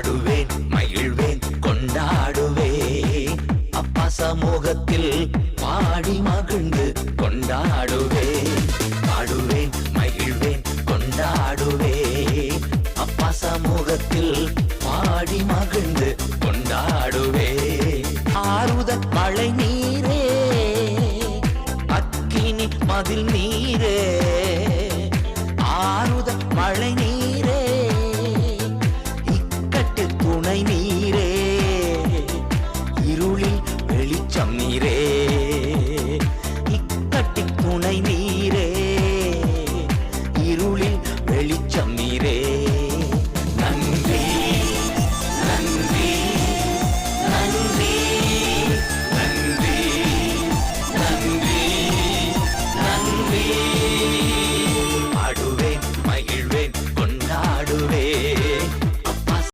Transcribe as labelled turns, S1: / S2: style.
S1: ஆடுவேன் மகிழ்வேன் கொண்டாடுவேன். அப்பா சமூகத்தில் பாடி மகிழ்ந்து கொண்டாடுவேன். ஆடுவேன் மகிழ்வேன் கொண்டாடுவேன். அப்பா சமூகத்தில் பாடி மகிழ்ந்து கொண்டாடுவேன். ஆறுத மழை நீரே அக்கினி மதில் நீரே. ஆறுத மழை